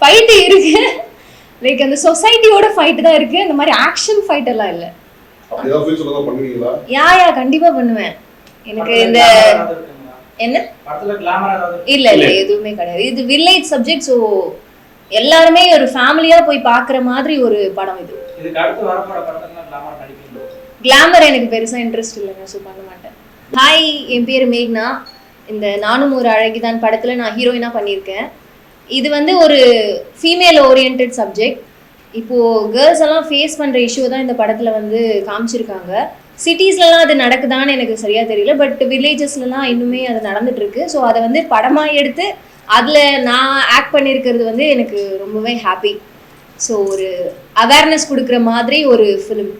Fight இருக்கு. Like அந்த சொசைட்டியோட fight தான் இருக்கு. இந்த மாதிரி ஆக்ஷன் ஃபைட் எல்லாம் இல்ல. யா யா கண்டிப்பா பண்ணுவேன். எனக்கு இந்த என்ன? இல்ல இல்ல எதுவுமே கிடையாது. இது வில்லேஜ் சப்ஜெக்ட் ஸோ எல்லாருமே ஒரு ஃபேமிலியா போய் பார்க்குற மாதிரி ஒரு படம் இது. இதுக்கு அடுத்து வரப்போற படத்துல கிளாமர் நடிப்பீங்களோ? கிளாமர் எனக்கு பெருசா இன்ட்ரெஸ்ட் இல்லைங்க ஸோ பண்ண மாட்டேன். ஹாய் என் பேர் மேக்னா. இந்த நானும் ஒரு அழகிதான் படத்துல நான் ஹீரோயினா பண்ணியிருக்கேன். இது வந்து ஒரு ஃபீமேல் ஓரியன்ட் சப்ஜெக்ட் இப்போ கேர்ள்ஸ் எல்லாம் ஃபேஸ் பண்ற இஷ்யூ தான் இந்த படத்துல வந்து காமிச்சிருக்காங்க. சிட்டிஸ்லலாம் அது நடக்குதான்னு எனக்கு சரியா தெரியல பட் வில்லேஜஸ்லலாம் இன்னுமே அது நடந்துட்டு இருக்கு ஸோ அதை வந்து படமா எடுத்து அதுல நான் ஆக்ட் பண்ணியிருக்கிறது வந்து எனக்கு ரொம்பவே ஹாப்பி ஸோ ஒரு அவேர்னஸ் கொடுக்குற மாதிரி ஒரு ஃபிலிம்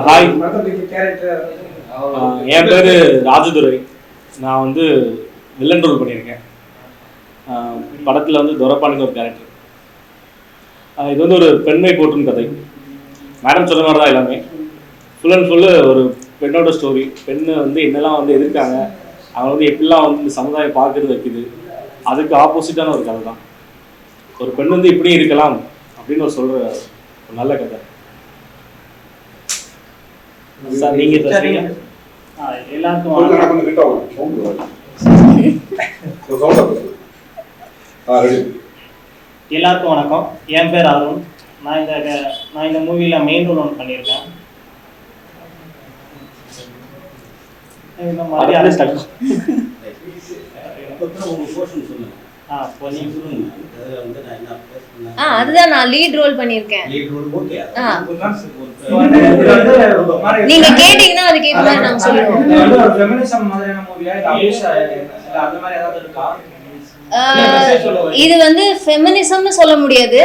ஹாய். என் பேர் ராஜதுரை. நான் வந்து வில்லன் ரோல் பண்ணியிருக்கேன். ஆஹ் படத்தில் வந்து துரப்பாண்டின்னு ஒரு கேரக்டர் இது வந்து ஒரு பெண்மை போற்றும் கதை. மேடம் சொன்ன மாதிரி தான் எல்லாமே. ஃபுல் அண்ட் ஃபுல்லு ஒரு பெண்ணோட ஸ்டோரி பெண்ணு வந்து என்னெல்லாம் வந்து எதிர்க்காங்க அவங்க வந்து எப்படிலாம் வந்து இந்த சமுதாயம் பார்க்கறது வைக்குது அதுக்கு ஆப்போசிட்டான ஒரு கதை தான். ஒரு பெண் வந்து இப்படியும் இருக்கலாம் அப்படின்னு ஒரு சொல்கிற ஒரு நல்ல கதை. சார் நீங்கள் எல்லாருக்கும் வணக்கம். என் பேர் அருண். நான் இந்த நான் இந்த மூவியில் மெயின் ரோல் ஒன்று பண்ணியிருக்கேன். இந்த மாதிரி. ஆ அதுதான் நான் லீட் ரோல் பண்ணியிருக்கேன். ஆ. நீங்க கேட்டீங்கன்னா அதுக்கு ஏற்ற மாதிரி இது வந்து ஆஹ் இது வந்து ஃபெமினிசம்னு சொல்ல முடியாது.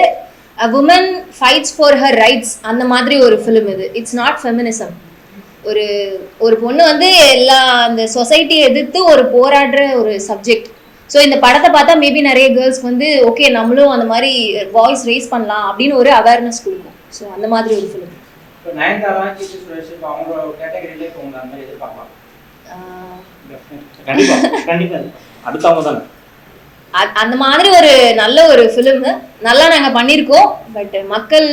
Woman fights for her rights அந்த மாதிரி ஒரு ஃபிலிம் இது. இட்ஸ் நாட் ஃபெமினிசம் ஒரு ஒரு பொண்ணு வந்து எல்லா அந்த சொசைட்டியை எதிர்த்து ஒரு போராடுற ஒரு சப்ஜெக்ட் ஸோ இந்த படத்தை பார்த்தா மேபி நிறைய கேர்ள்ஸ் வந்து ஓகே நம்மளும் அந்த மாதிரி வாய்ஸ் ரைஸ் பண்ணலாம் அப்படின்னு ஒரு அவேர்னஸ் கொடுக்கும். ஸோ அந்த மாதிரி ஒரு ஃபிலிம் அந்த மாதிரி ஒரு நல்ல ஒரு ஃபிலிம் நல்லா நாங்க பண்ணியிருக்கோம் பட் மக்கள்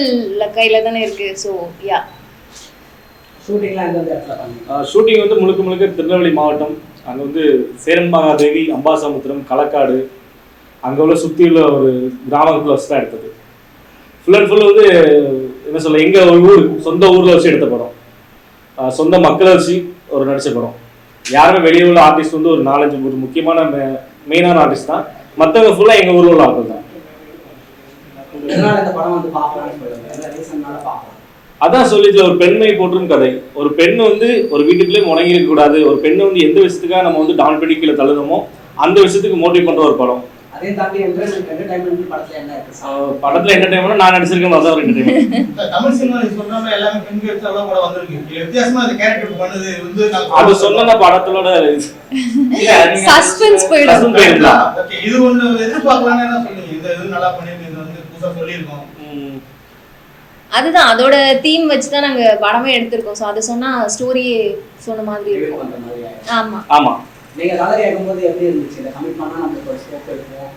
கையில தானே இருக்கு. ஸோ யா ஷூட்டிங் வந்து முழுக்க முழுக்க திருநெல்வேலி மாவட்டம் அங்கே வந்து சேரன் மகாதேவி அம்பாசமுத்திரம் களக்காடு அங்கே உள்ள சுற்றியுள்ள ஒரு கிராமத்தில் வச்சு தான் எடுத்தது. ஃபுல் அண்ட் ஃபுல் வந்து என்ன சொல்ல எங்கள் ஊர் சொந்த ஊரில் வச்சு எடுத்த படம். சொந்த மக்களை வச்சு ஒரு நடித்த படம். யாருமே வெளியே உள்ள ஆர்டிஸ்ட் வந்து ஒரு நாலஞ்சு ஒரு முக்கியமான மெயினான ஆர்டிஸ்ட் தான். மற்றவங்க ஃபுல்லாக எங்கள் ஊரில் உள்ள ஆட்கள் தான். அதான் சொல்லிச்சு ஒரு பெண்மை போற்றும் கதை. ஒரு பெண் வந்து ஒரு வீட்டுக்குள்ளே முடங்கி இருக்க கூடாது ஒரு பெண்ணை வந்து எந்த விஷயத்துக்காக நம்ம வந்து டவுன் பண்ணி கீழே தள்ளுதமோ அந்த விஷயத்துக்கு மோட்டிவ் பண்ற ஒரு படம். அதையும் தாண்டி படத்துல என்ன இருக்கு? சார் ஆஹ் படத்துல என்டர்டைன்மெண்ட் நான் நடிச்சிருக்கேன் அதான் ஒரு தமிழ் சினிமா நீ சொல்ற மாதிரி எல்லாமே பெண் எடுத்து அவ்வளவு கூட வந்திருக்கு. வித்தியாசமா அந்த கேரக்டர் பண்ணது வந்து அது சொன்ன படத்தோட சஸ்பென்ஸ் போயிடும். இது ஒண்ணு எதிர்பார்க்கலாம்னு என்ன சொன்னீங்க? இந்த இது நல்லா பண்ணிருக்கு இது வந்து புதுசா சொல்லியிருக்கோம். அதுதான் அதோட தீம் வச்சு தான் நாங்க படமே எடுத்திருக்கோம். ஸோ அதை சொன்னா ஸ்டோரியே சொன்ன மாதிரி இருக்கும். ஆமா. ஆமா. நீங்க கதை கேட்கும்போது எப்படி இருந்துச்சு? இந்த கமிட் பண்ணா நமக்கு ஒரு ஸ்கோப் இருக்கும்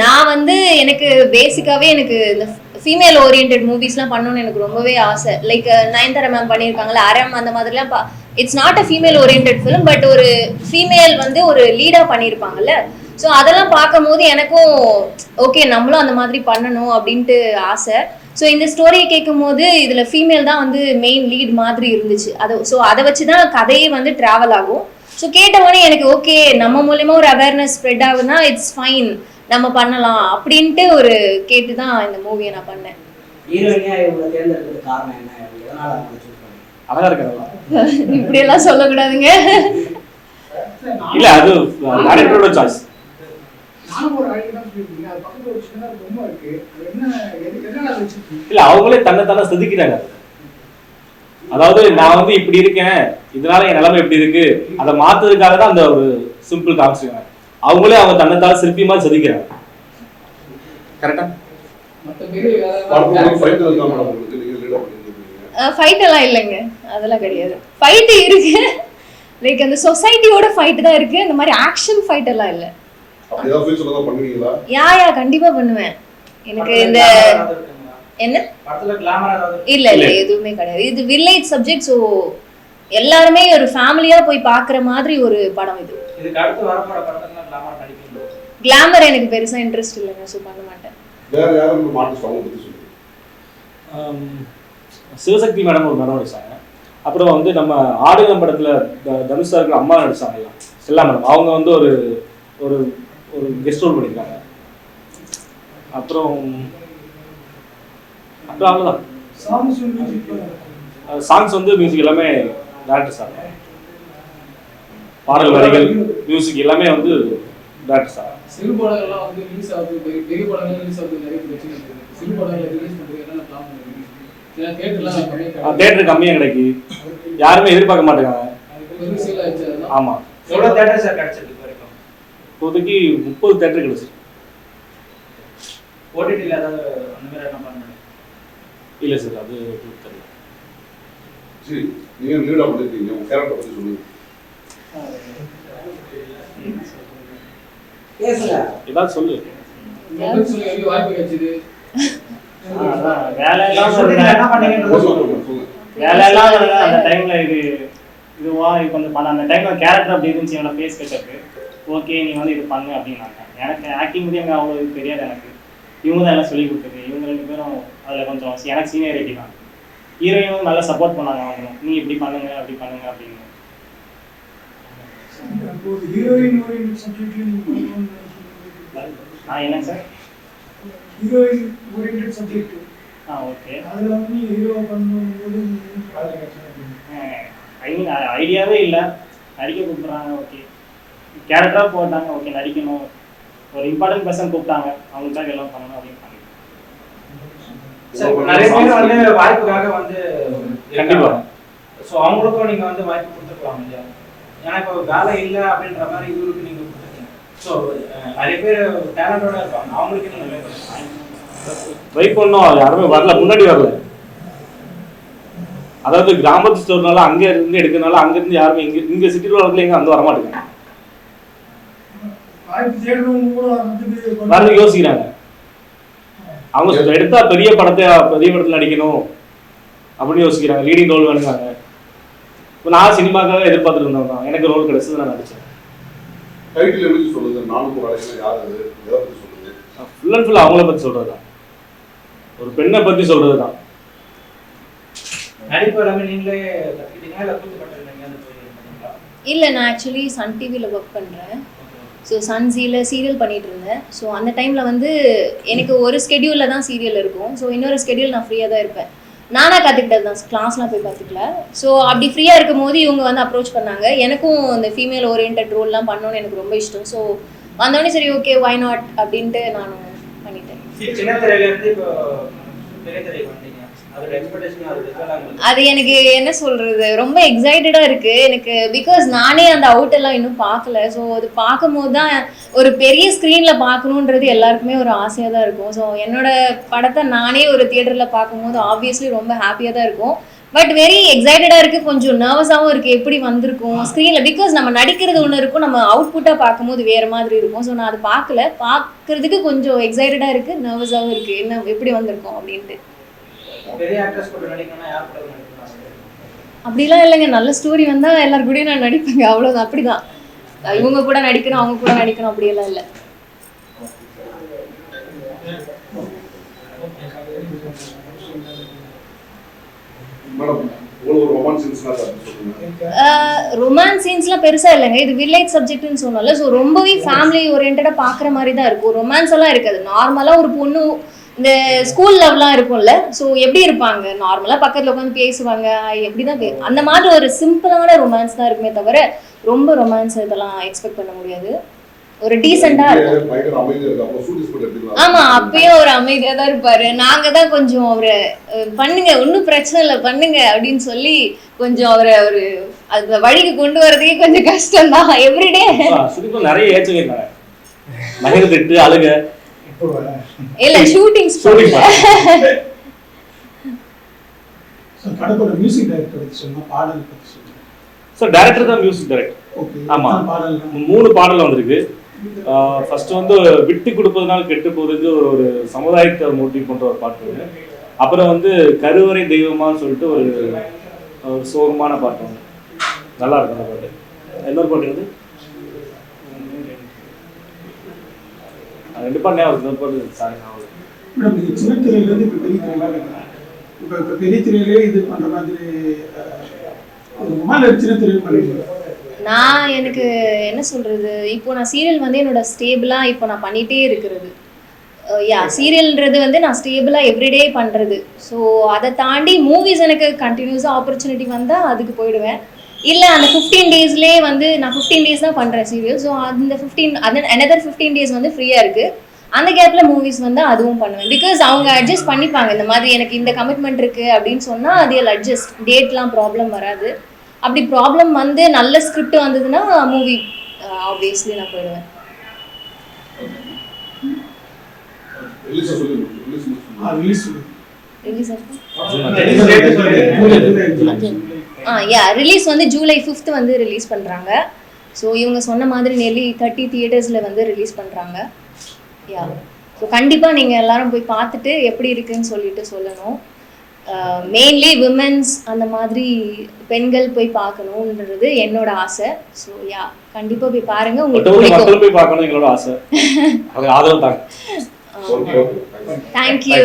நான் வந்து எனக்கு பேசிக்காவே எனக்கு இந்த ஃபீமேல் ஓரியன்ட் மூவிஸ்லாம் பண்ணணும்னு எனக்கு ரொம்பவே ஆசை. லைக் நயன்தாரா மேம் பண்ணியிருக்காங்கல்ல அரம் அந்த மாதிரிலாம் it's not a female orient film but ஒரு ஃபீமேல் வந்து ஒரு லீடாக பண்ணியிருப்பாங்கல்ல ஸோ அதெல்லாம் பார்க்கும்போது எனக்கும் ஓகே நம்மளும் அந்த மாதிரி பண்ணணும் அப்படின்ட்டு ஆசை. ஸோ இந்த ஸ்டோரியை கேட்கும்போது இதில் ஃபீமேல் தான் வந்து மெயின் லீட் மாதிரி இருந்துச்சு. அதை ஸோ அதை வச்சு தான் கதையே வந்து ட்ராவல் ஆகும். ஸோ கேட்டவொடனே எனக்கு ஓகே நம்ம மூலியமா ஒரு அவேர்னஸ் ஸ்ப்ரெட் ஆகுதுன்னா இட்ஸ் ஃபைன் நம்ம பண்ணலாம் அப்படின்ட்டு ஒரு கேட்டு தான் இந்த மூவியை நான் பண்ணேன். இப்படியெல்லாம் சொல்லக்கூடாதுங்க. இல்ல அது இல்ல அவங்களே தன்னை தானே செதுக்கிறாங்க அதாவது நான் வந்து இப்படி இருக்கேன். இதனால என் நிலைமை இப்படி இருக்கு. அதை மாத்துறதுக்காக தான் அந்த ஒரு சிம்பிள் காமிச்சிருக்காங்க அவங்களே அவங்க தன்னைத்தால சிற்பி மாதிரி செதுக்கிறாங்க. கரெக்டா. ஃபைட் எல்லாம் இல்லைங்க. அதெல்லாம் கிடையாது. ஃபைட் இருக்கு. லைக் அந்த சொசைட்டியோட ஃபைட் தான் இருக்கு. இந்த மாதிரி ஆக்ஷன் ஃபைட் எல்லாம் இல்லை. அப்படி ஏதாவது ஃபியூச்சர்ல தான் பண்ணுவீங்களா? யா யா கண்டிப்பா பண்ணுவேன். எனக்கு இந்த என்ன? இல்ல இல்ல எதுவுமே கிடையாது. இது வில்லேஜ் சப்ஜெக்ட் ஸோ எல்லாருமே ஒரு ஃபேமிலியா போய் பார்க்குற மாதிரி ஒரு படம் இது. இதுக்கு அடுத்து வரப்போற படத்துல கிளாமர் எனக்கு பெருசா இன்ட்ரெஸ்ட் இல்லைங்க ஸோ பண்ண மாட்டேன். சிவசக்தி மேடம் ஒரு மேடம் நடிச்சாங்க. அப்புறம் வந்து நம்ம ஆடுகளம் படத்துல தனுஷ் சாருக்கு அம்மா நடிச்சாங்க செல்லா மேடம் அவங்க வந்து ஒரு ஒரு ஒரு கெஸ்ட் ரோல் பண்ணியிருக்காங்க அப்புறம் அப்புறம் அவ்வளோதான் சாங்ஸ் வந்து மியூசிக் எல்லாமே டேரக்டர் சார் பாடல் வரிகள் மியூசிக் எல்லாமே வந்து டேரக்டர் சார் சிறு படங்கள்லாம் வந்து ரிலீஸ் ஆகுது. பெரிய பெரிய படங்கள் ரிலீஸ் ஆகுது. நிறைய பிரச்சனை இருக்கு. சிறு படங்களை ரிலீஸ் பண்றது என்னென்ன பிளான் தேட்டர் கம்மியாக கிடைக்கு. யாருமே எதிர்பார்க்க அதுதான். ஆமாம் எவ்வளவு தேட்டர் சார் கிடைச்சிருக்கு? இப்போதைக்கு முப்பது தேட்டர் கிடைச்சிருக்கு. ஓடிடியில் ஏதாவது அந்த மாதிரி என்ன இல்லை சார் அது தெரியல. சரி நீங்க லீடா பண்ணிருக்கீங்க. உங்க கேரக்டர் பத்தி சொல்லுங்க. ஏதாவது சொல்லு. வாய்ப்பு கிடைச்சது வேலை. என்ன இருந்தேன் அந்த டைம்ல இது இதுவா பண்ண அந்த டைம்ல கேரக்டர் அப்படி இருந்துச்சு என்னோட ஃபேஸ் கட்டப்பு ஓகே நீ வந்து இது பண்ணு அப்படின்னாங்க. எனக்கு ஆக்டிங் பத்தி எனக்கு அவ்வளோ இது தெரியாது எனக்கு. இவங்க தான் எல்லாம் சொல்லி கொடுத்தது. இவங்க ரெண்டு பேரும் அதில் கொஞ்சம் எனக்கு சீனியரிட்டி தான். ஹீரோயினும் நல்லா சப்போர்ட் பண்ணாங்க அவங்களும். நீ இப்படி பண்ணுங்க அப்படி பண்ணுங்க அப்படின்னு. ஹீரோயின் என்ன சார் ஹீரோயின் ஓரியன்ட் சப்ஜெக்ட் ஆ ஓகே அதுல வந்து நீங்க ஹீரோ பண்ணும்போது நீங்க ஐ மீன் ஐடியாவே இல்லை. நடிக்க கூப்பிட்றாங்க ஓகே கேரக்டராக போட்டாங்க ஓகே நடிக்கணும். ஒரு இம்பார்ட்டன்ட் பர்சன் கூப்பிட்டாங்க அவங்களுக்காக எல்லாம் பண்ணணும் அப்படின்னு நிறைய பேர் வந்து வாய்ப்புக்காக வந்து கண்டிப்பா. ஸோ அவங்களுக்கும் நீங்க வந்து வாய்ப்பு கொடுத்துருக்கலாம் இல்லையா? ஏன்னா இப்போ வேலை இல்லை அப்படின்ற மாதிரி இவருக்கு நீங்க கொடுத்துருக்கீங்க. ஸோ நிறைய பேர் டேலண்டோட இருப்பாங்க. அவங்களுக்கு நீங்க ட்ரை பண்ணோம். யாருமே வரல. முன்னாடி வரல. அதாவது கிராமத்து ஸ்டோர்னால அங்க இருந்து எடுக்கிறனால அங்க இருந்து யாருமே இங்க இங்க சிட்டில வரதுல எங்க அங்க வர மாட்டேங்க வாய்ப்பு கூட வரது யோசிக்கிறாங்க. அவங்க எடுத்தா பெரிய படத்தை பெரிய படத்துல நடிக்கணும் அப்படின்னு யோசிக்கிறாங்க. லீடிங் ரோல் வேணுங்காங்க இப்போ நான் சினிமாக்காக எதிர்பார்த்துட்டு இருந்தவங்க தான். எனக்கு ரோல் கிடைச்சது நான் நடிச்சேன். டைட்டில் நானும் ஒரு அழகான யார் அது? எதை பத்தி சொல்லுங்க ஃபுல் அண்ட் ஃபுல் அவங்கள பத்தி சொல்றது தான். ஒரு பெண்ணை பத்தி சொல்றது தான். நடிப்பு எல்லாமே நீங்களே கற்றுக்கிட்டீங்களா இல்லை கூத்துப்பட்டு எங்கேயாவது போய் பண்ணீங்களா? இல்லை நான் ஆக்சுவலி சன் டிவியில் ஒர்க் பண்ணுறேன் ஸோ சன் ஜியில் சீரியல் பண்ணிகிட்டு இருந்தேன் ஸோ அந்த டைமில் வந்து எனக்கு ஒரு ஸ்கெடியூலில் தான் சீரியல் இருக்கும். ஸோ இன்னொரு ஸ்கெடியூல் நான் ஃப்ரீயாக தான் இருப்பேன். நானாக கற்றுக்கிட்டது தான். கிளாஸ்லாம் போய் கற்றுக்கல ஸோ அப்படி ஃப்ரீயாக இருக்கும் போது இவங்க வந்து அப்ரோச் பண்ணாங்க. எனக்கும் இந்த ஃபீமேல் ஓரியன்ட் ரோல்லாம் பண்ணணும்னு எனக்கு ரொம்ப இஷ்டம். ஸோ வந்தோடனே சரி ஓகே வை நாட் அப்படின்ட்டு நான் பண்ணிட்டேன். அது எனக்கு என்ன சொல்றது? ரொம்ப எக்ஸைட்டடா இருக்கு. எனக்கு பிகாஸ் நானே அந்த அவுட் எல்லாம் இன்னும் பார்க்கல. ஸோ அது பார்க்கும்போது தான் ஒரு பெரிய ஸ்க்ரீன்ல பார்க்கணுன்றது எல்லாருக்குமே ஒரு ஆசையா தான் இருக்கும். ஸோ என்னோட படத்தை நானே ஒரு தியேட்டர்ல பார்க்கும்போது ஆப்வியஸ்லி ரொம்ப ஹாப்பியா தான் இருக்கும். பட் வெரி எக்ஸைட்டடா இருக்கு. கொஞ்சம் நர்வஸாகவும் இருக்கு. எப்படி வந்திருக்கும்? ஸ்க்ரீன்ல பிகாஸ் நம்ம நடிக்கிறது ஒன்று இருக்கும். நம்ம அவுட்புட்டாக பார்க்கும்போது வேற மாதிரி இருக்கும். ஸோ நான் அதை பார்க்கல. பார்க்கறதுக்கு கொஞ்சம் எக்ஸைட்டடா இருக்கு. நர்வஸாகவும் இருக்கு. என்ன எப்படி வந்திருக்கும் அப்படின்ட்டு. பெரிய ஆக்டர்ஸ் கூட நடிக்கணும்னா யார் கூட நடிக்கணும்? அப்படிலாம் இல்லைங்க. நல்ல ஸ்டோரி வந்தா எல்லார் கூடயும் நான் நடிப்பேங்க. அவ்வளவுதான். அப்படிதான். இவங்க கூட நடிக்கணும் அவங்க கூட நடிக்கணும். அப்படியெல்லாம் இல்லை. மேடம் உங்களுக்கு ஒரு ரொமான்ஸ் சீன்ஸ்லாம் சார் சொல்லுங்க. ரொமான்ஸ் சீன்ஸ்லாம் பெருசா இல்லைங்க. இது வில்லேஜ் சப்ஜெக்ட்னு சொன்னோம்ல. ஸோ ரொம்பவே ஃபேமிலி ஓரியன்டாக பார்க்குற மாதிரி தான் இருக்கும். ரொமான்ஸ் எல்லாம் இருக்காது. நார்மலாக ஒரு பொண்ணு இந்த ஸ்கூல் லவ்லாம் இருக்கும்ல. ஸோ எப்படி இருப்பாங்க? நார்மலாக பக்கத்தில் உட்காந்து பேசுவாங்க. எப்படி தான் அந்த மாதிரி ஒரு சிம்பிளான ரொமான்ஸ் தான் இருக்குமே தவிர ரொம்ப ரொமான்ஸ் இதெல்லாம் எக்ஸ்பெக்ட் பண்ண முடியாது. ஒரு டீசெண்டாக இருக்கும். பயங்கர அமைதியா இருக்கு. அப்போ ஷூட்டிங் ஸ்பாட் எடுத்துக்கலாம் ஆமா அப்பயும் ஒரு அமைதியா தான் இருப்பாரு. நாங்க தான் கொஞ்சம் அவரை பண்ணுங்க ஒன்றும் பிரச்சனை இல்லை பண்ணுங்க அப்படின்னு சொல்லி கொஞ்சம் அவரை ஒரு அந்த வழிக்கு கொண்டு வரதுக்கே கொஞ்சம் கஷ்டம் தான் எவ்ரிடே நிறைய ஏச்சங்க இருந்தாங்க மகிழ் திட்டு அழுக. இல்ல ஷூட்டிங் மியூசிக் டைரக்டர் சொன்னா பாடல் சொல்லுங்க. சார் டேரக்டர் தான் மியூசிக் டைரக்டர் ஓகே ஆமா. பாடல் மூணு பாடல் வந்திருக்கு. ஃபர்ஸ்ட் வந்து விட்டு கொடுப்பதனால் கெட்டு போகுதுன்னு ஒரு ஒரு சமுதாயத்தை மோட்டிவ் பண்ற ஒரு பாட்டு. ஒன்று அப்புறம் வந்து கருவறை தெய்வமான்னு சொல்லிட்டு ஒரு ஒரு சோகமான பாட்டு. ஒன்று நல்லா இருக்கும் அந்த பாட்டு. இன்னொரு பாட்டு பாட்டு ஞாபகம் பாட்டு சாரி. மேடம் இது சின்ன திரையிலேருந்து இப்போ பெரிய திரையில இப்போ இப்போ பெரிய திரையிலே இது பண்ணுற மாதிரி சின்ன திரையில் பண்ணிருக்கீங்க. நான் எனக்கு என்ன சொல்றது? இப்போ நான் சீரியல் வந்து என்னோட ஸ்டேபிளா இப்போ நான் பண்ணிட்டே இருக்கிறது. யா சீரியல்ன்றது வந்து நான் ஸ்டேபிளா எவ்ரிடே பண்றது. ஸோ அதை தாண்டி மூவிஸ் எனக்கு கண்டினியூஸாக ஆப்பர்ச்சுனிட்டி வந்தால் அதுக்கு போயிடுவேன். இல்லை அந்த ஃபிஃப்டீன் டேஸ்லேயே வந்து நான் ஃபிஃப்டீன் டேஸ் தான் பண்ணுறேன் சீரியல் ஸோ அந்த ஃபிஃப்டீன் அது another ஃபிஃப்டீன் டேஸ் வந்து ஃப்ரீயாக இருக்குது அந்த கேப்பில் மூவிஸ் வந்து அதுவும் பண்ணுவேன். பிகாஸ் அவங்க அட்ஜஸ்ட் பண்ணிப்பாங்க. இந்த மாதிரி எனக்கு இந்த கமிட்மெண்ட் இருக்குது அப்படின்னு சொன்னால் அது அட்ஜஸ்ட் டேட்லாம் ப்ராப்ளம் வராது. அப்படி ப்ராப்ளம் வந்து நல்ல ஸ்கிரிப்ட் வந்ததுன்னா மூவி ஆப்வியஸ்லி நான் போயிடுவேன். Release release release release July ஆ யா ரிலீஸ் வந்து ஜூலை ஃபிஃப்த் வந்து ரிலீஸ் பண்ணுறாங்க ஸோ இவங்க சொன்ன மாதிரி நெல்லி தேர்ட்டி தியேட்டர்ஸில் வந்து ரிலீஸ் பண்ணுறாங்க யா ஸோ கண்டிப்பாக நீங்கள் எல்லாரும் போய் பார்த்துட்டு எப்படி இருக்குன்னு சொல்லிட்டு சொல்லணும். மெயின்லி விமென்ஸ் அந்த மாதிரி பெண்கள் போய் பார்க்கணுன்றது என்னோட ஆசை. ஸோ யா கண்டிப்பாக போய் பாருங்க. உங்களுக்கு போய் பார்க்கணும் எங்களோட ஆசை. ஆதரவு தேங்க்யூ